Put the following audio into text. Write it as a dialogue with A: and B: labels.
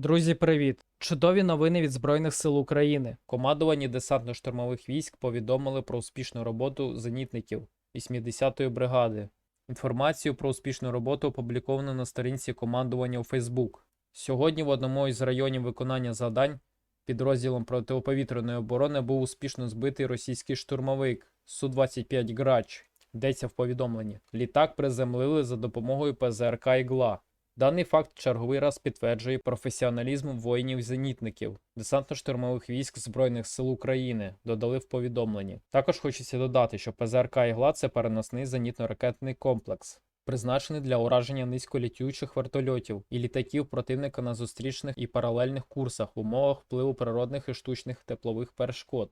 A: Друзі, привіт! Чудові новини від Збройних сил України. Командуванні десантно-штурмових військ повідомили про успішну роботу зенітників 80-ї бригади. Інформацію про успішну роботу опубліковано на сторінці командування у Facebook. Сьогодні в одному із районів виконання завдань підрозділом протиповітряної оборони був успішно збитий російський штурмовик Су-25 Грач. Йдеться в повідомленні. Літак приземлили за допомогою ПЗРК «Ігла». Даний факт черговий раз підтверджує професіоналізм воїнів-зенітників, десантно-штурмових військ Збройних сил України, додали в повідомленні. Також хочеться додати, що ПЗРК «Ігла» – це переносний зенітно-ракетний комплекс, призначений для ураження низьколітючих вертольотів і літаків противника на зустрічних і паралельних курсах в умовах впливу природних і штучних теплових перешкод.